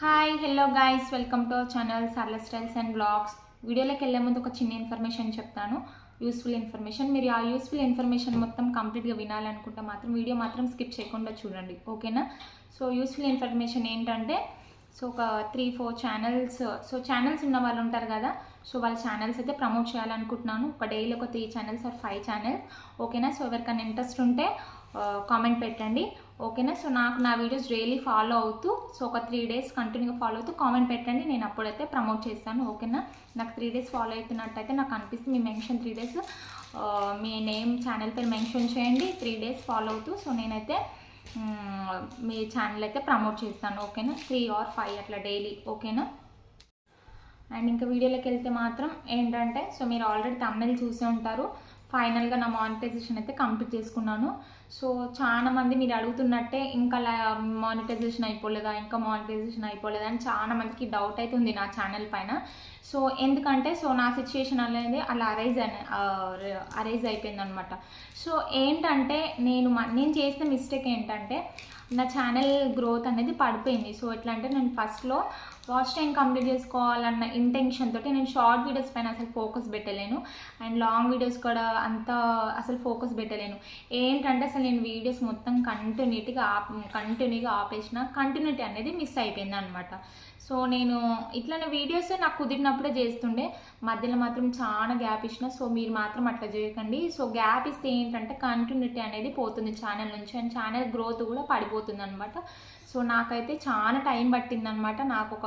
Hi hello guys welcome to channel Sarla styles and blogs వీడియోలోకి వెళ్ళే ముందు ఒక చిన్న ఇన్ఫర్మేషన్ చెప్తాను. యూస్ఫుల్ ఇన్ఫర్మేషన్ మీరు ఆ యూస్ఫుల్ ఇన్ఫర్మేషన్ మొత్తం కంప్లీట్గా వినాలనుకుంటే మాత్రం వీడియో మాత్రం స్కిప్ చేయకుండా చూడండి. ఓకేనా సో యూస్ఫుల్ ఇన్ఫర్మేషన్ ఏంటంటే సో ఒక three four channels so channels ఉన్న వాళ్ళు ఉంటారు కదా సో వాళ్ళ ఛానల్స్ అయితే ప్రమోట్ చేయాలనుకుంటున్నాను. ఒక డైలీ ఒక three channels or five channels ఓకేనా సో ఎవరికైనా ఇంట్రెస్ట్ ఉంటే uh, కామెంట్ పెట్టండి. ఓకేనా? సో నాకు నా వీడియోస్ డైలీ ఫాలో అవుతూ సో ఒక త్రీ డేస్ కంటిన్యూగా ఫాలో అవుతూ కామెంట్ పెట్టండి. నేను అప్పుడైతే ప్రమోట్ చేస్తాను. ఓకేనా? నాకు త్రీ డేస్ ఫాలో అవుతున్నట్టయితే నాకు అనిపిస్తుంది మీ మెన్షన్ త్రీ డేస్ మీ నేమ్ ఛానల్ పేరు మెన్షన్ చేయండి. త్రీ డేస్ ఫాలో అవుతూ సో నేనైతే మీ ఛానల్ అయితే ప్రమోట్ చేస్తాను. ఓకేనా? త్రీ ఆర్ ఫైవ్ అట్లా డైలీ ఓకేనా? అండ్ ఇంకా వీడియోలోకి వెళ్తే మాత్రం ఏంటంటే సో మీరు ఆల్రెడీ తమిళ చూసే ఉంటారు. ఫైనల్గా నా మానిటైజేషన్ అయితే కంప్లీట్ చేసుకున్నాను. సో చాలా మంది మీరు అడుగుతున్నట్టే ఇంకా మానిటైజేషన్ అయిపోలేదా ఇంకా మానిటైజేషన్ అయిపోలేదా అని చాలా మందికి డౌట్ అయితే ఉంది నా ఛానల్ పైన. సో ఎందుకంటే సో నా సిచ్యుయేషన్ అనేది అలా అరైజ్ అరైజ్ అయిపోయింది అనమాట సో ఏంటంటే నేను మ- నేను చేసిన మిస్టేక్ ఏంటంటే నా ఛానల్ గ్రోత్ అనేది పడిపోయింది. సో ఎట్లా అంటే నేను ఫస్ట్లో వాచ్ టైం కంప్లీట్ చేసుకోవాలన్న ఇంటెన్షన్ తోటి నేను షార్ట్ వీడియోస్ పైన అసలు ఫోకస్ పెట్టలేను. అండ్ లాంగ్ వీడియోస్ కూడా అంత అసలు ఫోకస్ పెట్టలేను. ఏంటంటే అసలు నేను వీడియోస్ మొత్తం కంటిన్యూటీగా ఆప్ కంటిన్యూగా ఆపేసిన కంటిన్యూటీ అనేది మిస్ అయిపోయింది అనమాట సో నేను ఇట్లానే వీడియోస్ నాకు కుదిరినప్పుడే చేస్తుండే. మధ్యలో మాత్రం చాలా గ్యాప్ ఇచ్చిన సో మీరు మాత్రం అట్లా చేయకండి. సో గ్యాప్ ఇస్తే ఏంటంటే కంటిన్యూటీ అనేది పోతుంది ఛానల్ నుంచి అండ్ ఛానల్ గ్రోత్ కూడా పడిపోతుంది అనమాట సో నాకైతే చాలా టైం పట్టింది అనమాట నాకు ఒక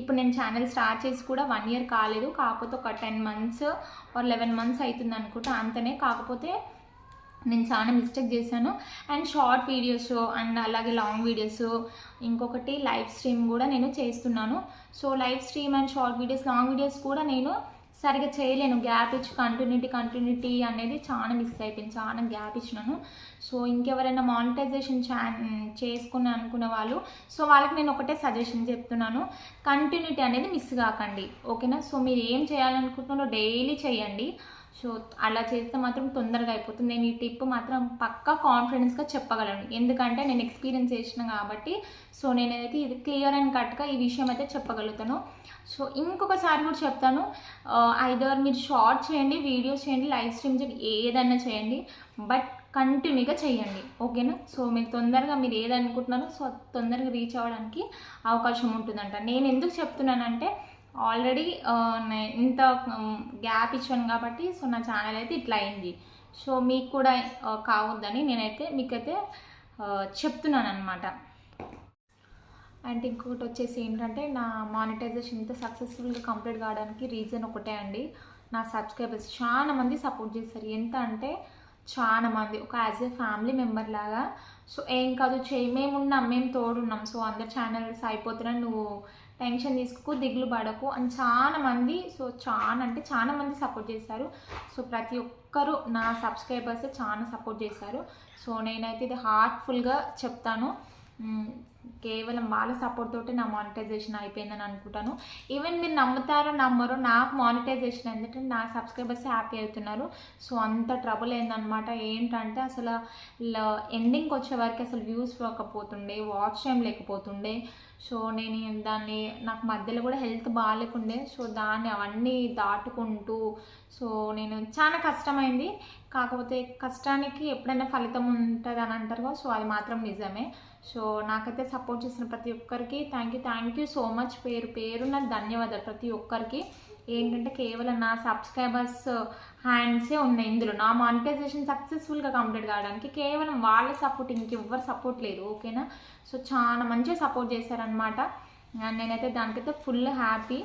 ఇప్పుడు నేను ఛానల్ స్టార్ట్ చేసి కూడా వన్ ఇయర్ కాలేదు. కాకపోతే ఒక ten months or eleven months అవుతుంది అనుకుంటా అంతనే కాకపోతే నేను చాలా మిస్టేక్ చేశాను. అండ్ షార్ట్ వీడియోస్ అండ్ అలాగే లాంగ్ వీడియోస్ ఇంకొకటి లైవ్ స్ట్రీమ్ కూడా నేను చేస్తున్నాను. So live stream and short videos long videos కూడా నేను సరిగా చేయలేను. గ్యాప్ ఇచ్చి కంటిన్యూటీ కంటిన్యూటీ అనేది చాలా మిస్ అయిపోయింది. చాలా గ్యాప్ ఇచ్చినాను. సో ఇంకెవరైనా మానిటైజేషన్ చా చేసుకుని అనుకున్న వాళ్ళు సో వాళ్ళకి నేను ఒకటే సజెషన్ చెప్తున్నాను. కంటిన్యూటీ అనేది మిస్ కాకండి. ఓకేనా? సో మీరు ఏం చేయాలనుకుంటున్నారో డైలీ చేయండి. సో అలా చేస్తే మాత్రం తొందరగా అయిపోతుంది. నేను ఈ టిప్ మాత్రం పక్కా కాన్ఫిడెన్స్గా చెప్పగలను. ఎందుకంటే నేను ఎక్స్పీరియన్స్ చేసిన కాబట్టి సో నేనైతే ఇది క్లియర్ అండ్ కట్గా ఈ విషయం అయితే చెప్పగలుగుతాను. సో ఇంకొకసారి కూడా చెప్తాను. ఐదర్ మీరు షార్ట్ చేయండి వీడియోస్ చేయండి లైవ్ స్ట్రీమ్ చేయండి ఏదైనా చేయండి బట్ కంటిన్యూగా చేయండి. ఓకేనా సో మీరు తొందరగా మీరు ఏదనుకుంటున్నారో సో తొందరగా రీచ్ అవ్వడానికి అవకాశం ఉంటుందంట. నేను ఎందుకు చెప్తున్నానంటే ఆల్రెడీ ఇంత గ్యాప్ ఇచ్చాను కాబట్టి సో నా ఛానల్ అయితే ఇట్లా అయింది. సో మీకు కూడా కావద్దని నేనైతే మీకైతే చెప్తున్నాను అనమాట అండ్ ఇంకొకటి వచ్చేసి ఏంటంటే నా మానిటైజేషన్ ఇంత సక్సెస్ఫుల్గా కంప్లీట్ కావడానికి రీజన్ ఒకటే అండి. నా సబ్స్క్రైబర్స్ చాలా మంది సపోర్ట్ చేస్తారు. ఎంత అంటే చాలా మంది. ఒక యాజ్ ఏ ఫ్యామిలీ మెంబర్ లాగా. సో ఏం కాదు చేయి మేమున్నాం మేము తోడున్నాం. సో అందరు ఛానల్స్ అయిపోతున్నాయి. నువ్వు టెన్షన్ తీసుకోకు దిగులు పడకు అని చాలా మంది సో చాలా అంటే చాలా మంది సపోర్ట్ చేశారు. సో ప్రతి ఒక్కరు నా సబ్స్క్రైబర్స్ చాలా సపోర్ట్ చేశారు. సో నేనైతే ఇది హార్ట్ఫుల్గా చెప్తాను. కేవలం వాళ్ళ సపోర్ట్ తోటి నా మానిటైజేషన్ అయిపోయిందని అనుకుంటాను. ఈవెన్ మీరు నమ్ముతారో నమ్మరో నాకు మానిటైజేషన్ ఏంటంటే నా సబ్స్క్రైబర్స్ హ్యాపీ అవుతున్నారు. సో అంత ట్రబుల్ అయిందనమాట ఏంటంటే అసలు ఎండింగ్కి వచ్చే వరకు అసలు వ్యూస్ రాకపోతుండే వాచ్ టైం లేకపోతుండే. సో నేను దాన్ని నాకు మధ్యలో కూడా హెల్త్ బాగాలేకుండే. సో దాన్ని అవన్నీ దాటుకుంటూ సో నేను చాలా కష్టమైంది. కాకపోతే కష్టానికి ఎప్పుడైనా ఫలితం ఉంటుంది అని అంటారు సో అది మాత్రం నిజమే. సో నాకైతే సపోర్ట్ చేసిన ప్రతి ఒక్కరికి thank you thank you so much పేరు పేరు నాకు ధన్యవాదాలు ప్రతి ఒక్కరికి. ఏంటంటే కేవలం నా సబ్స్క్రైబర్స్ హ్యాండ్సే uh, ఉన్నాయి ఇందులో. నా మానిటైజేషన్ సక్సెస్ఫుల్గా కంప్లీట్ కావడానికి కేవలం వాళ్ళ సపోర్ట్ ఇంకెవ్వరు సపోర్ట్ లేదు ఓకేనా సో చాలా మంచిగా సపోర్ట్ చేశారనమాట నేనైతే దానికైతే ఫుల్ హ్యాపీ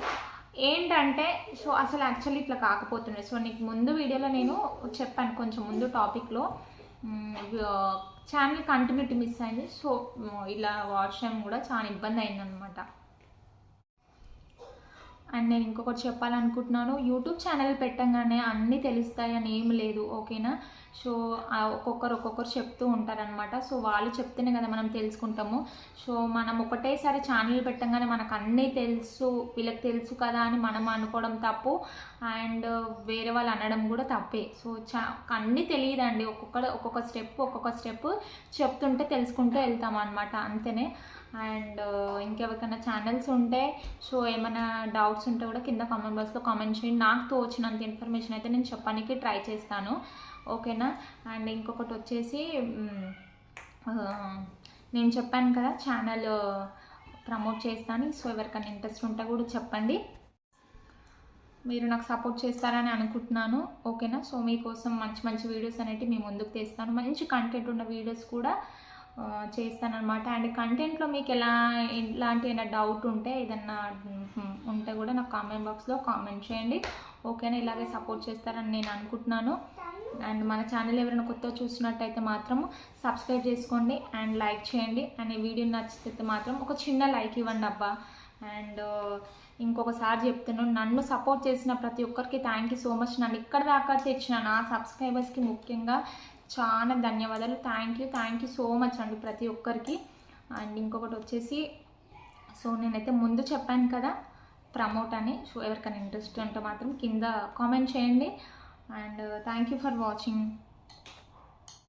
ఏంటంటే సో అసలు యాక్చువల్లీ ఇట్లా కాకపోతుండే. సో నీకు ముందు వీడియోలో నేను చెప్పాను కొంచెం ముందు టాపిక్లో ఛానల్ కంటిన్యూటీ మిస్ అయింది. సో ఇలా వాచ్ టైం కూడా చాలా ఇబ్బంది అయిందనమాట అండ్ నేను ఇంకొకటి చెప్పాలనుకుంటున్నాను యూట్యూబ్ ఛానల్ పెట్టంగానే అన్నీ తెలుస్తాయి అని ఏం లేదు ఓకేనా? సో ఒక్కొక్కరు ఒక్కొక్కరు చెప్తూ ఉంటారనమాట సో వాళ్ళు చెప్తేనే కదా మనం తెలుసుకుంటాము. సో మనం ఒకటేసారి ఛానల్ పెట్టంగానే మనకు అన్నీ తెలుసు వీళ్ళకి తెలుసు కదా అని మనం అనుకోవడం తప్పు. అండ్ వేరే వాళ్ళు అనడం కూడా తప్పే. సో చా అన్నీ తెలియదండి. ఒక్కొక్క ఒక్కొక్క స్టెప్ ఒక్కొక్క స్టెప్ చెప్తుంటే తెలుసుకుంటూ వెళ్తాం అనమాట అంతేనే? అండ్ ఇంకెవరికైనా ఛానల్స్ ఉంటే సో ఏమైనా డౌట్స్ ఉంటే కూడా కింద కామెంట్ బాక్స్లో కామెంట్ చేయండి. నాకు తోచినంత ఇన్ఫర్మేషన్ అయితే నేను చెప్పడానికి ట్రై చేస్తాను. ఓకేనా అండ్ ఇంకొకటి వచ్చేసి నేను చెప్పాను కదా ఛానల్ ప్రమోట్ చేస్తాను. సో ఎవరికైనా ఇంట్రెస్ట్ ఉంటే కూడా చెప్పండి. మీరు నాకు సపోర్ట్ చేస్తారని అనుకుంటున్నాను. ఓకేనా సో మీకోసం మంచి మంచి వీడియోస్ అనేవి మీ ముందుకు తెస్తాను. మంచి కంటెంట్ ఉన్న వీడియోస్ కూడా చేస్తానమాట అండ్ కంటెంట్లో మీకు ఎలా ఎలాంటి ఏమైనా డౌట్ ఉంటే ఏదన్నా ఉంటే కూడా నాకు కామెంట్ బాక్స్లో కామెంట్ చేయండి. ఓకేనా? ఇలాగే సపోర్ట్ చేస్తారని నేను అనుకుంటున్నాను. అండ్ మన ఛానల్ ఎవరైనా కొత్తగా చూసినట్టయితే మాత్రం సబ్స్క్రైబ్ చేసుకోండి అండ్ లైక్ చేయండి. అండ్ ఈ వీడియో నచ్చితే మాత్రం ఒక చిన్న లైక్ ఇవ్వండి అబ్బా. అండ్ ఇంకొకసారి చెప్తున్నాను నన్ను సపోర్ట్ చేసిన ప్రతి ఒక్కరికి థ్యాంక్ యూ సో మచ్ నన్ను ఇక్కడ దాకా తెచ్చిన నా సబ్స్క్రైబర్స్కి ముఖ్యంగా చాలా ధన్యవాదాలు. Thank you thank you so much అండి ప్రతి ఒక్కరికి. అండ్ ఇంకొకటి వచ్చేసి సో నేనైతే ముందు చెప్పాను కదా ప్రమోట్ అని. సో ఎవరికైనా ఇంట్రెస్ట్ ఉంటే మాత్రం కింద కామెంట్ చేయండి. And thank you for watching